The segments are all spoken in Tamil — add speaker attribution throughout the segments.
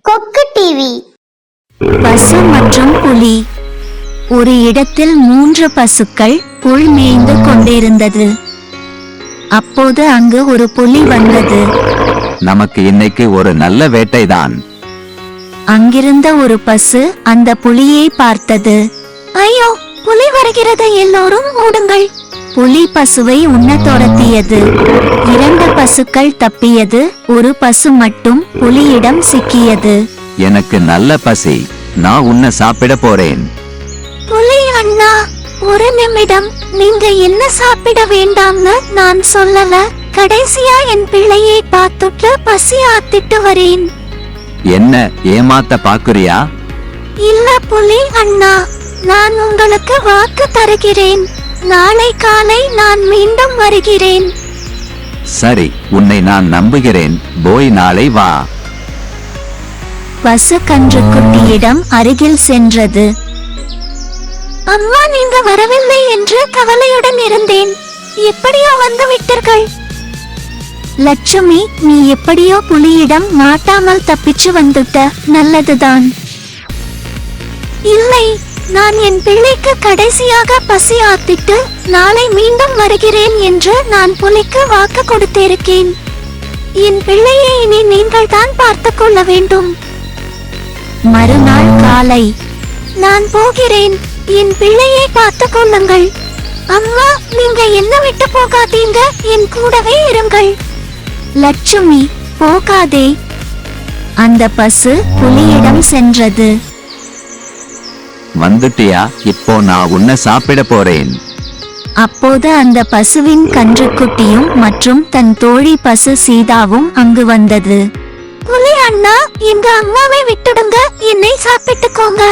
Speaker 1: கொக்கு டிவி.
Speaker 2: பசு மற்றும் புலி. ஒரு இடத்தில் மூன்று பசுக்கள் புல் மேய்ந்து கொண்டிருந்தது. அப்போது அங்கு ஒரு புலி வந்தது.
Speaker 3: நமக்கு இன்னைக்கு ஒரு நல்ல வேட்டைதான்.
Speaker 2: அங்கிருந்த ஒரு பசு அந்த புலியை பார்த்தது. ஐயோ புலி வருகிறது எல்லோரும் ஓடுங்கள் புலி பசுவை உண்ண துரத்தியது இரண்டு பசுக்கள் தப்பியது ஒரு பசு மட்டும் புலியிடம் சிக்கியது.
Speaker 3: எனக்கு நல்ல பசி நான் உன்னை சாப்பிட போறேன்.
Speaker 2: புலி அண்ணா ஒரு நிமிடம் நீங்க என்ன சாப்பிட வேண்டாம்னு நான் சொல்லல. கடைசியா என் பிள்ளையை பார்த்துட்டு பசி ஆத்திட்டு வரேன்.
Speaker 3: என்ன ஏமாத்த பாக்குறியா
Speaker 2: இல்ல புலி அண்ணா நான் உங்களுக்கு வாக்கு தருகிறேன். நாளை காலை நான் மீண்டும் வருகிறேன்.
Speaker 3: சரி உன்னை நான் நம்புகிறேன். போய் நாளை வா.
Speaker 2: பசு கன்று குட்டியிடம் அருகில் சென்றது. அம்மா நீங்க வரவில்லை என்று கவலையுடன் இருந்தேன். எப்படியோ வந்து விட்டீர்கள். லட்சுமி நீ எப்படியோ புலியிடம் மாட்டாமல் தப்பிச்சு வந்துட்ட. நல்லதுதான். இல்லை நான் என் பிள்ளைக்கு கடைசியாக பசி ஆத்திட்டு நாளை மீண்டும் வருகிறேன் என்று நான் புலிக்கு வாக்கு கொடுத்திருக்கேன். என் பிள்ளையை இனி நீங்கள் தான் பார்த்துக் கொள்ள வேண்டும். மறுநாள் காலை. நான் போகிறேன். என் பிள்ளையை பார்த்துக் கொள்ளுங்கள். அம்மா நீங்க என்ன விட்டு போகாதீங்க. என் கூடவே இருங்கள். லட்சுமி போகாதே. அந்த பசு புலியிடம் சென்றது.
Speaker 3: வந்துட்டியா? இப்போ நான் உன்னை சாப்பிட போறேன்.
Speaker 2: அப்போது அந்த பசுவின் கன்றுக்குட்டியும் மற்றும் தன் தோழி பசு சீதாவும் அங்கு வந்தது. புலி அண்ணா எங்க அம்மாவை விட்டுடுங்க. என்னை சாப்பிட்டுக்கோங்க.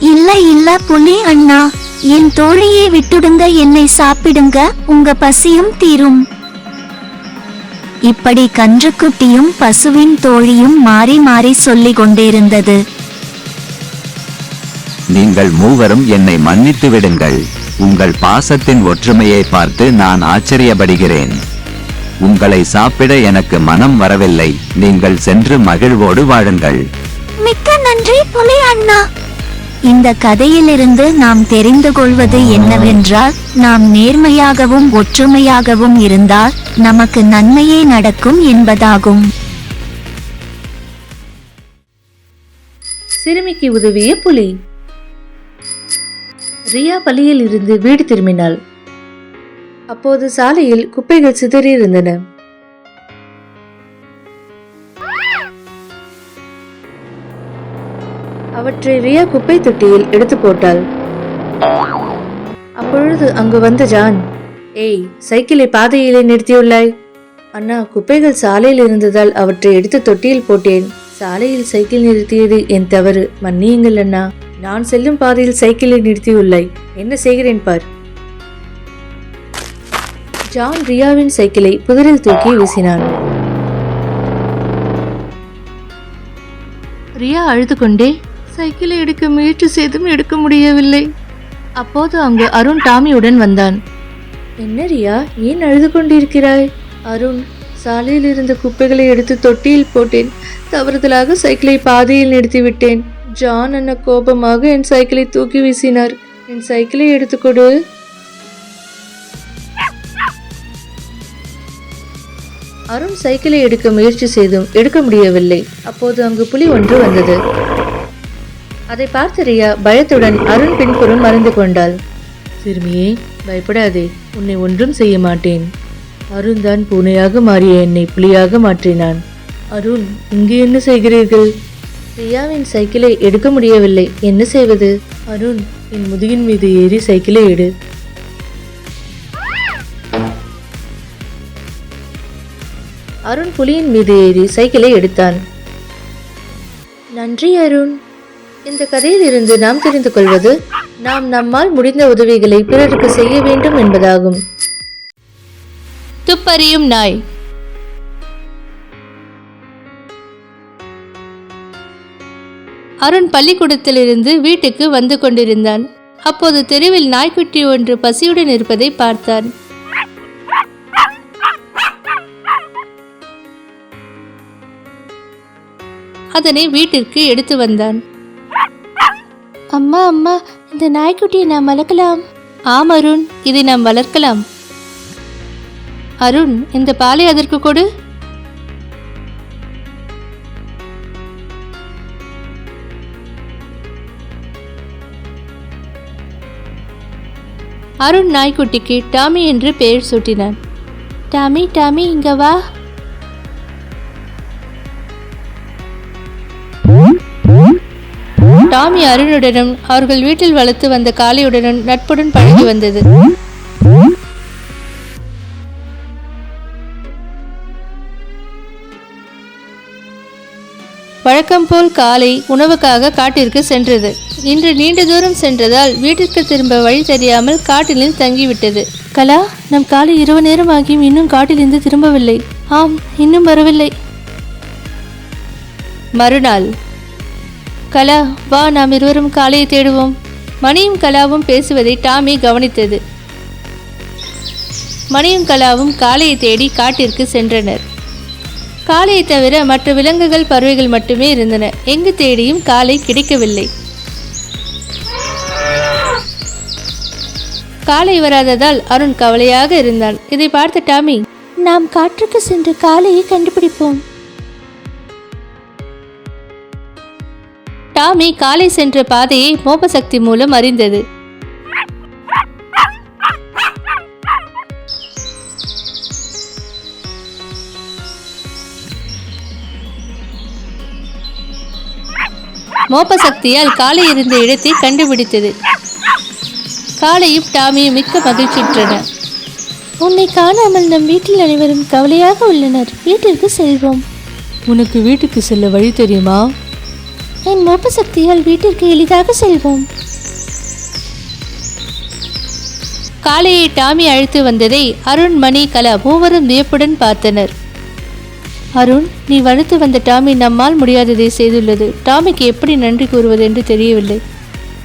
Speaker 2: இல்ல இல்ல புலி அண்ணா. என் தோழியை விட்டுடுங்க என்னை சாப்பிடுங்க. உங்க பசியும் தீரும். இப்படி கன்றுக்குட்டியும் பசுவின் தோழியும் மாறி மாறி சொல்லிக் கொண்டிருந்தது.
Speaker 3: நீங்கள் மூவரும் என்னை மன்னித்து விடுங்கள். உங்கள் பாசத்தின் ஒற்றுமையை பார்த்து நான் ஆச்சரியப்படுகிறேன். உங்களை சாப்பிட எனக்கு மனம் வரவில்லை. நீங்கள் சென்று மகிழ்வோடு வாழுங்கள்.
Speaker 2: மிக்க நன்றி புலி அண்ணா. இந்த கதையிலிருந்து நாம் தெரிந்து கொள்வது என்னவென்றால் நாம் நேர்மையாகவும் ஒற்றுமையாகவும் இருந்தால் நமக்கு நன்மையே நடக்கும் என்பதாகும்.
Speaker 4: சிறுமிக்கு உதவிய புலி. ரியா பள்ளியில் இருந்து வீடு திரும்பினாள். அப்போது சாலையில் குப்பைகள் சிதறியிருந்தன அவற்றை ரியா குப்பை தொட்டியில் எடுத்து போட்டாள். அப்பொழுது அங்கு வந்த ஜான் ஏய் சைக்கிளை பாதையிலே நிறுத்தியுள்ளாய். அண்ணா குப்பைகள் சாலையில் இருந்ததால் அவற்றை எடுத்து தொட்டியில் போட்டேன். சாலையில் சைக்கிள் நிறுத்தியது என் தவறு. மன்னியுங்கள் அண்ணா. நான் செல்லும் பாதையில் சைக்கிளை நிறுத்தியுள்ளாய் என்ன செய்கிறேன் பார். ஜான் ரியாவின் சைக்கிளை புதரில் தூக்கி வீசினான். ரியா அழுது கொண்டே சைக்கிளை எடுக்க முயற்சி செய்தும் எடுக்க முடியவில்லை. அப்போது அங்கு அருண் டாமியுடன் வந்தான். என்ன ரியா ஏன் அழுது கொண்டிருக்கிறாய் அருண் சாலையில் இருந்த குப்பைகளை எடுத்து தொட்டியில் போட்டேன். தவறுதலாக சைக்கிளை பாதையில் நிறுத்திவிட்டேன். ஜான் அண்ணா கோபமாக என் சைக்கிளை தூக்கி வீசினார். என் சைக்கிளை எடுத்துக்கொடு அருண் சைக்கிளை எடுக்க முயற்சி செய்தும் எடுக்க முடியவில்லை. அப்போது அங்கு புலி ஒன்று வந்தது. அதை பார்த்த ரியா பயத்துடன் அருண் பின்புறம் மறைந்து கொண்டாள். சிறுமியே பயப்படாதே. உன்னை ஒன்றும் செய்ய மாட்டேன். அருண் தான் பூனையாக மாறிய என்னை புலியாக மாற்றினான். அருண் இங்கே என்ன செய்கிறீர்கள்? ரியாவின் சைக்கிளை எடுக்க முடியவில்லை. என்ன செய்வது? அருண் என் முதுகின் மீது ஏறி சைக்கிளை எடு. அருண் புலியின் மீது ஏறி சைக்கிளை எடுத்தான். நன்றி அருண். இந்த கதையில் இருந்து நாம் தெரிந்து கொள்வது நாம் நம்மால் முடிந்த உதவிகளை பிறருக்கு செய்ய வேண்டும் என்பதாகும். துப்பறியும் நாய். அருண் பள்ளிக்கூடத்திலிருந்து வீட்டுக்கு வந்து கொண்டிருந்தான். அப்போது தெருவில் நாய்க்குட்டி ஒன்று பசியுடன் இருப்பதை பார்த்தான்.
Speaker 5: அதனை வீட்டிற்கு எடுத்து வந்தான்.
Speaker 4: அம்மா அம்மா இந்த நாய்க்குட்டியை நான் வளர்க்கலாம்.
Speaker 5: ஆம் அருண் இதை நாம் வளர்க்கலாம். அருண் இந்த பாலை அதற்கு கொடு. அருண் நாய்க்குட்டிக்கு டாமி என்று பெயர் சூட்டினான்.
Speaker 4: டாமி டாமி இங்க வா.
Speaker 5: டாமி அருணுடனும் அவர்கள் வீட்டில் வளர்த்து வந்த காளையுடனும் நட்புடன் பழகி வந்தது. வழக்கம் போல் காலை உணவுக்காக காட்டிற்கு சென்றது. இன்று நீண்ட தூரம் சென்றதால் வீட்டிற்கு திரும்ப வழி தெரியாமல் காட்டிலில் தங்கிவிட்டது. கலா நம் காலை இரவு நேரம் ஆகியும் இன்னும் காட்டிலிருந்து திரும்பவில்லை. ஆம் இன்னும் வரவில்லை. மறுநாள். கலா வா நாம் இருவரும் காளையை தேடுவோம். மணியும் கலாவும் பேசுவதை டாமி கவனித்தது. மணியும் கலாவும் காளையை தேடி காட்டிற்கு சென்றனர். காளையை தவிர மற்ற விலங்குகள் பறவைகள் மட்டுமே இருந்தன. எங்கு தேடியும் காளை கிடைக்கவில்லை. காளை வராததால் அருண் கவலையாக இருந்தான். இதை பார்த்த டாமி
Speaker 4: நாம் காற்றுக்கு சென்று காலையை கண்டுபிடிப்போம்.
Speaker 5: டாமி காலை சென்ற பாதையை மோப சக்தி மூலம் அறிந்தது. மோப்ப சக்தியால் காளை இருந்த இடத்தை கண்டுபிடித்தது. காளையும் டாமியும் மிக்க மகிழ்ச்சியுற்றன
Speaker 4: உன்னை காணாமல் நம் வீட்டில் அனைவரும் கவலையாக உள்ளனர். வீட்டிற்கு செல்வோம்.
Speaker 5: உனக்கு வீட்டுக்கு செல்ல வழி தெரியுமா?
Speaker 4: என் மோப்ப சக்தியால் வீட்டிற்கு எளிதாக செல்வோம்.
Speaker 5: காளையை டாமி அழைத்து வந்ததை அருண் மணி கலா மூவரும் வியப்புடன் பார்த்தனர். அருண் நீ வளர்த்து வந்த டாமி நம்மால் முடியாததை செய்துள்ளது. டாமிக்கு எப்படி நன்றி கூறுவது என்று தெரியவில்லை.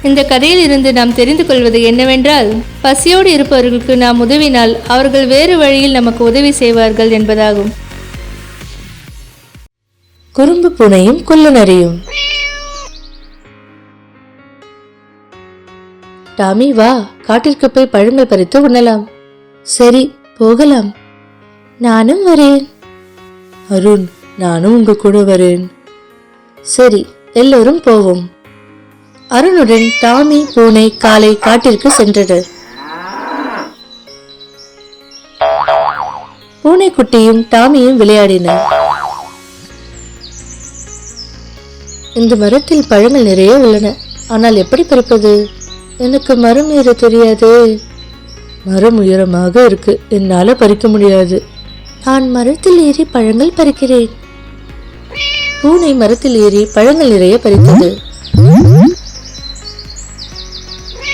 Speaker 5: இந்த கதையில் இருந்து நாம் தெரிந்து கொள்வது என்னவென்றால் பசியோடு இருப்பவர்களுக்கு நாம் உதவினால் அவர்கள் வேறு வழியில் நமக்கு உதவி செய்வார்கள் என்பதாகும். குறும்பு பூனையும் குள்ளநரியும் டாமி வா காட்டிற்கு போய் பழுமை பறித்து உண்ணலாம். சரி போகலாம்.
Speaker 4: நானும் வரேன்.
Speaker 5: அருண் நானும் உங்க கூட வரேன். சரி எல்லோரும் போவோம். அருணுடன் டாமி பூனை காலை காட்டிற்கு சென்றனர் பூனைக்குட்டியும் டாமியும் விளையாடின இந்த மரத்தில் பழங்கள் நிறைய உள்ளன. ஆனால் எப்படி பறிப்பது? எனக்கு மரம் ஏற தெரியாது. மரம் உயரமாக இருக்கு. என்னால பறிக்க முடியாது.
Speaker 4: நான் மரத்தில் ஏறி பழங்கள் பறிக்கிறேன்.
Speaker 5: பூனை மரத்தில் ஏறி பழங்கள் நிறைய பறித்தது.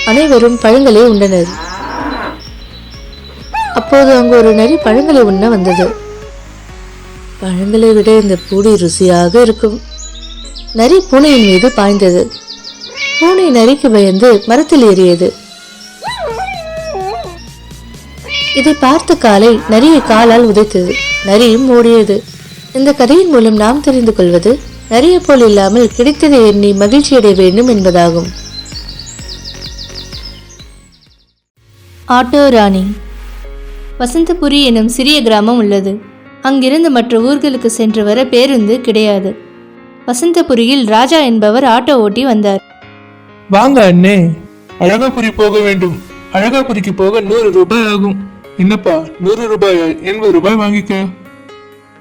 Speaker 5: அனைவரும் பழங்களை உண்டனர். அப்போது அங்கு ஒரு நரி பழங்களை உண்ண வந்தது. பழங்களை விட இந்த பூடி ருசியாக இருக்கும். நரி பூனையின் மீது பாய்ந்தது. பூனை நரிக்கு பயந்து மரத்தில் ஏறியது. இதை பார்த்த காலை நரியை காலால் உதைத்தது. நரியும் ஓடியது இந்த கதையின் மூலம் நாம் தெரிந்து கொள்வது நரியை போல் இல்லாமல் கிடைத்ததை எண்ணி மகிழ்ச்சியடைய வேண்டும் என்பதாகும். ஆட்டோ ராணி. வசந்தபுரி எனும் சிறிய கிராமம் உள்ளது. அங்கிருந்து மற்ற ஊர்களுக்கு சென்று வர பேருந்து கிடையாது. வசந்தபுரியில் ராஜா என்பவர் ஆட்டோ ஓட்டி வந்தார்.
Speaker 6: வாங்க அண்ணே. அழகாபுரி போக வேண்டும். அழகாபுரிக்கு போக நூறு ரூபாய் ஆகும். என்னப்பா? நூறு ரூபாய் எண்பது ரூபாய் வாங்கிக்க.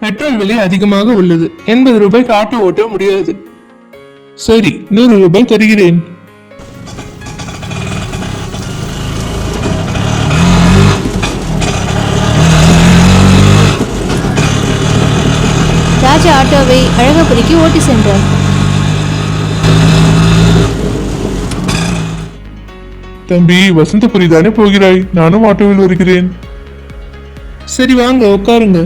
Speaker 6: பெட்ரோல் விலை அதிகமாக உள்ளது. எண்பது ரூபாய்க்கு ஆட்டோ ஓட்ட முடியாது. சரி நூறு ரூபாய் தருகிறேன்.
Speaker 5: ராஜா ஆட்டோவை அழகாபுரிக்கு ஓட்டி சென்றார்.
Speaker 6: தம்பி வசந்தபுரி தானே போகிறாய்? நானும் ஆட்டோவில் வருகிறேன். சரி வாங்க உட்காருங்க.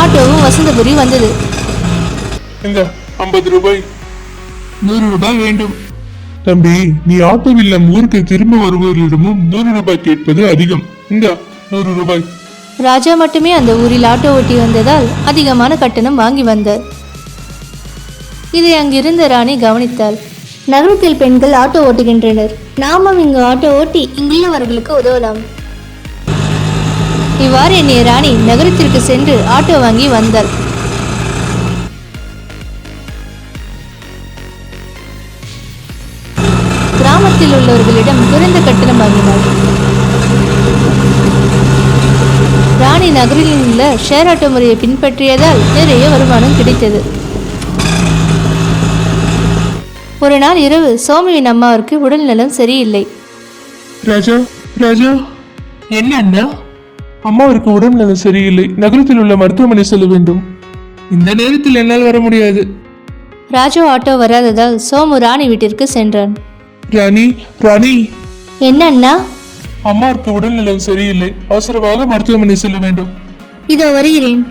Speaker 5: ஆட்டோவும் வசந்தபுரி வந்தது.
Speaker 6: இந்த ஐம்பது ரூபாய். நூறு ரூபாய் வேண்டும். தம்பி நீ ஆட்டோவில் நம் ஊருக்கு திரும்ப வருபவர்களிடமும் நூறு ரூபாய் கேட்பது அதிகம். இந்த நூறு ரூபாய்.
Speaker 4: ராஜா மட்டுமே அந்த ஊரில் ஆட்டோ ஓட்டி வந்ததால் அதிகமான கட்டணம் வாங்கி வந்தார். இதை அங்கிருந்த ராணி கவனித்தாள். நகரத்தில் பெண்கள் ஆட்டோ ஓட்டுகின்றனர். நாமும் இங்கு ஆட்டோ ஓட்டி இங்குள்ளவர்களுக்கு உதவலாம். இவ்வாறு எண்ணிய ராணி நகரத்திற்கு சென்று ஆட்டோ வாங்கி வந்தாள். கிராமத்தில் உள்ளவர்களிடம் குறைந்த கட்டணம் வாங்கினாள். ராணி நகரில் உள்ள ஷேர் ஆட்டோ முறையை பின்பற்றியதால் நிறைய வருமானம் கிடைத்தது. ஒரு நாள் இரவு சோமுவின் அம்மாவிற்கு உடல்நலம் சரியில்லை.
Speaker 6: ராஜா ராஜா என்ன அண்ணா? அம்மாவிற்கு உடல்நலம் சரியில்லை. நகரத்தில் உள்ள மருத்துவமனை செல்ல வேண்டும். இந்த நேரத்தில் என்னால் வர முடியாது.
Speaker 4: ராஜு ஆட்டோ வராததால் சோமு ராணி வீட்டிற்கு சென்றான்.
Speaker 6: ராணி ராணி.
Speaker 4: என்ன அண்ணா?
Speaker 6: அம்மாவிற்கு உடல்நலம் சரியில்லை. அவசரமாக மருத்துவமனை செல்ல வேண்டும்.
Speaker 4: இதோ வருகிறேன்.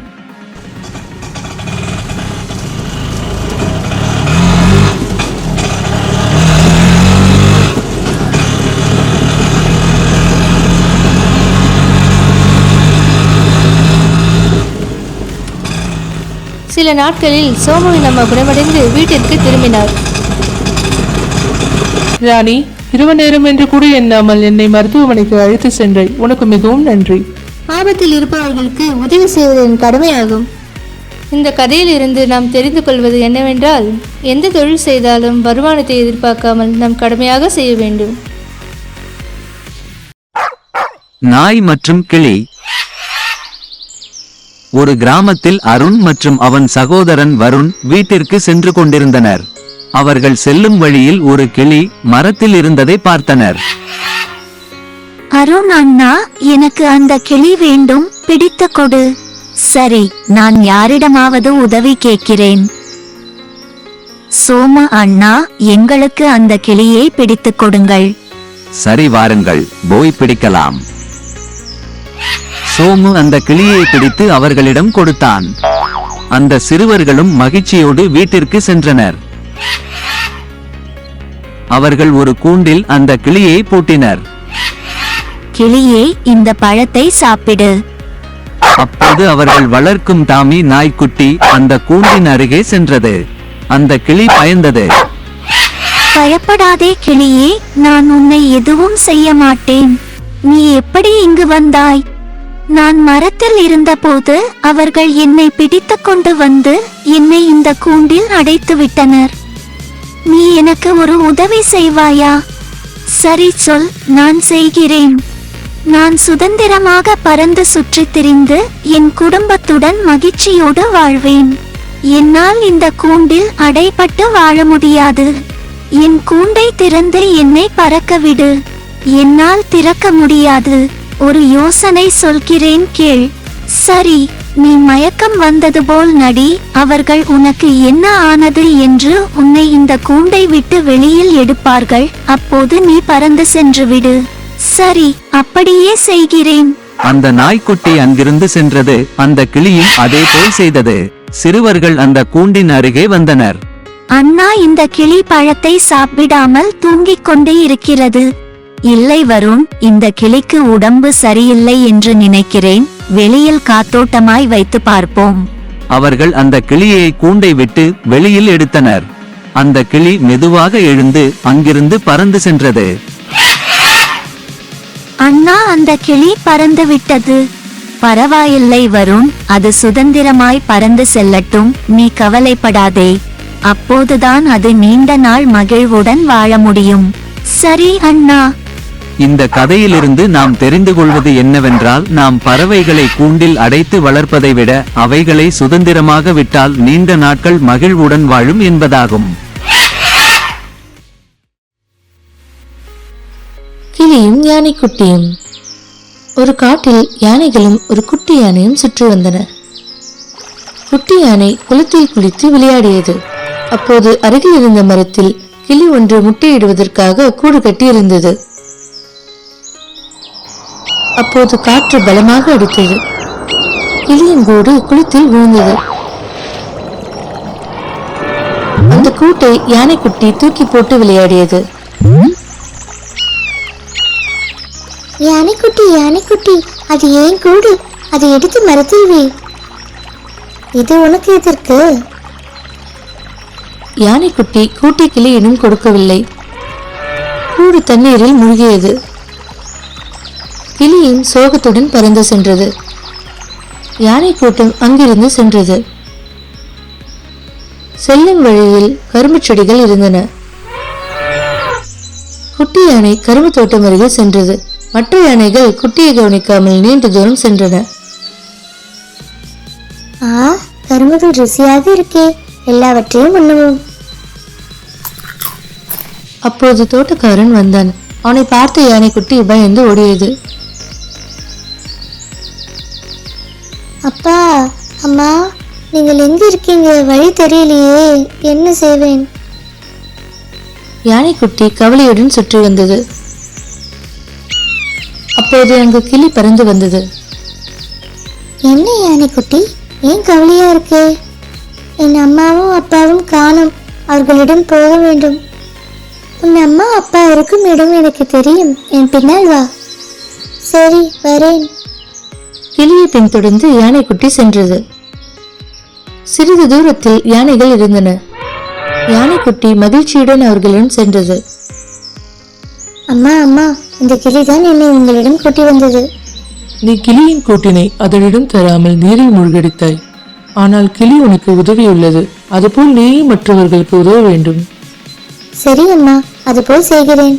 Speaker 4: சில நாட்களில் சோமுவின் அம்மா குணமடைந்து வீட்டிற்கு திரும்பினார்.
Speaker 6: ராணி இரவு நேரம் என்று கூட எண்ணாமல் என்னை மருத்துவமனைக்கு அழைத்து சென்றாய். உனக்கு மிகவும் நன்றி.
Speaker 4: ஆபத்தில் இருப்பவர்களுக்கு உதவி செய்வது என் கடமையாகும் இந்த கதையில் இருந்து நாம் தெரிந்து கொள்வது என்னவென்றால் எந்த தொழில் செய்தாலும் வருமானத்தை எதிர்பார்க்காமல் நாம் கடமையாக செய்ய வேண்டும்.
Speaker 3: நாய் மற்றும் கிளி ஒரு கிராமத்தில் அருண் மற்றும் அவன் சகோதரன் வருண் வீட்டிற்கு சென்று கொண்டிருந்தனர். அவர்கள் செல்லும் வழியில் ஒரு கிளி மரத்தில் இருந்ததை பார்த்தனர்.
Speaker 2: அருண் அண்ணா எனக்கு அந்த கிளி வேண்டும் பிடித்து கொடு. சரி நான் யாரிடமாவது உதவி கேட்கிறேன். சோம அண்ணா எங்களுக்கு அந்த கிளியை பிடித்துக் கொடுங்கள்.
Speaker 3: சரி வாருங்கள் போய் பிடிக்கலாம். சோமு அந்த கிளியை பிடித்து அவர்களிடம் கொடுத்தான். அந்த சிறுவர்களும் மகிழ்ச்சியோடு வீட்டிற்கு சென்றனர். அவர்கள் ஒரு கூண்டில் அந்த கிளியை பூட்டினர்.
Speaker 2: கிளியே இந்த பழத்தை சாப்பிடு.
Speaker 3: அப்போது அவர்கள் வளர்க்கும் தாமி நாய்க்குட்டி அந்த கூண்டின் அருகே சென்றது. அந்த கிளி பயந்தது.
Speaker 2: பயப்படாதே கிளியே நான் உன்னை எதுவும் செய்ய மாட்டேன். நீ எப்படி இங்கு வந்தாய்? நான் மரத்தில் இருந்தபோது அவர்கள் என்னை பிடித்து கொண்டு வந்து என்னை இந்த கூண்டில் அடைத்து விட்டனர். நீ எனக்கு ஒரு உதவி செய்வாயா? சரி சொல் நான் செய்கிறேன். நான் சுதந்திரமாக பறந்து சுற்றித் திரிந்து என் குடும்பத்துடன் மகிழ்ச்சியோடு வாழ்வேன். என்னால் இந்த கூண்டில் அடைபட்டு வாழ முடியாது. என் கூண்டை திறந்து என்னை பறக்க விடு. என்னால் திறக்க முடியாது. ஒரு யோசனை சொல்கிறேன் கேள். சரி நீ மயக்கம் வந்தது போல் நடி அவர்கள் உனக்கு என்ன ஆனது என்று உன்னை இந்த கூண்டை விட்டு வெளியில் எடுப்பார்கள். அப்போது நீ பறந்து சென்று விடு. சரி அப்படியே செய்கிறேன்.
Speaker 3: அந்த நாய்க்குட்டி அங்கிருந்து சென்றது அந்த கிளியும் அதே போல் செய்தது. சிறுவர்கள் அந்த கூண்டின் அருகே வந்தனர்.
Speaker 2: அண்ணா இந்த கிளி பழத்தை சாப்பிடாமல் தூங்கிக் கொண்டே இருக்கிறது. இல்லை வருண் இந்த கிளிக்கு உடம்பு சரியில்லை என்று நினைக்கிறேன். வெளியில் காத்தோட்டமாய் வைத்து பார்ப்போம்.
Speaker 3: அவர்கள் அந்த கிளியை கூண்டை விட்டு வெளியில் எடுத்தனர். அந்த கிளி மெதுவாக எழுந்து அங்கிருந்து பறந்து சென்றது.
Speaker 2: அண்ணா அந்த கிளி பறந்து விட்டது. பரவாயில்லை வருண் அது சுதந்திரமாய் பறந்து செல்லட்டும் நீ கவலைப்படாதே. அப்போதுதான் அது நீண்ட நாள் மகிழ்வுடன் வாழ முடியும். சரி அண்ணா.
Speaker 3: இந்த கதையிலிருந்து நாம் தெரிந்து கொள்வது என்னவென்றால் நாம் பறவைகளை கூண்டில் அடைத்து வளர்ப்பதை விட அவைகளை சுதந்திரமாக விட்டால் நீண்ட நாட்கள் மகிழ்வுடன் வாழும் என்பதாகும்.
Speaker 4: கிளியும் யானைக்குட்டியும். ஒரு காட்டில் யானைகளும் ஒரு குட்டி யானையும் சுற்றி வந்தன குட்டி யானை குளத்தில் குளித்து விளையாடியது. அப்போது அருகில் இருந்த மரத்தில் கிளி ஒன்று முட்டையிடுவதற்காக கூடு கட்டி இருந்தது அப்போது காற்று பலமாக அடித்தது. கிளியின் கூடு குளத்தில் விழுந்தது. அந்த கூட்டை யானைக்குட்டி தூக்கி போட்டு விளையாடியது.
Speaker 1: யானைக்குட்டி யானைக்குட்டி அது ஏன் கூடு? அதை எடுத்து மரத்தில் இது உனக்கு எதற்கு?
Speaker 4: யானைக்குட்டி கூட்டை கிளியிடம் கொடுக்கவில்லை. கூடு தண்ணீரில் மூழ்கியது. கிளியும் சோகத்துடன் பறந்து சென்றது. யானை கூட்டம் அங்கிருந்து சென்றது. செல்லும் வழியில் கரும்புச் செடிகள் இருந்தன. குட்டி யானை கரும்பு தோட்டம் அருகே சென்றது. மற்ற யானைகள் குட்டியை கவனிக்காமல் நீண்ட தூரம் சென்றன.
Speaker 1: ஆ கரும்புகள் ருசியாக இருக்கே. எல்லாவற்றையும் உண்ணுவோம்.
Speaker 4: அப்போது தோட்டக்காரன் வந்தான். அவனை பார்த்த யானைக்குட்டி பயந்து ஓடியது.
Speaker 1: அப்பா அம்மா நீங்கள் எங்க இருக்கீங்க வழி தெரியலையே. என்ன செய்வேன்?
Speaker 4: யானைக்குட்டி கவலையுடன் சுற்றி வந்தது. அப்போது அங்கு கிளி பறந்து வந்தது.
Speaker 1: என்ன யானைக்குட்டி? ஏன் கவலையா இருக்கே? என் அம்மாவும் அப்பாவும் காணும். அவர்களிடம் போக வேண்டும். உன் அம்மா அப்பா இருக்கும் இடம் எனக்கு தெரியும். என் பின்னால் வா. சரி வரேன்.
Speaker 4: கிளியை பின்தொடர்ந்து யானைக்குட்டி சென்றது. சிறிது தூரத்தில் யானைகள் இருந்தன. யானைக்குட்டி மகிழ்ச்சியுடன் அவர்களிடம் சென்றது.
Speaker 1: அம்மா அம்மா இந்த கிளிதான் என்னை உங்களிடம் கூட்டி வந்தது.
Speaker 7: நீ கிளியின் கூட்டினை அதனிடம் தராமல் நீரில் மூழ்கடித்தாய். ஆனால் கிளி உனக்கு உதவியுள்ளது. அதுபோல் நீயும் மற்றவர்களுக்கு உதவ வேண்டும்.
Speaker 1: சரி அம்மா அதுபோல் செய்கிறேன்.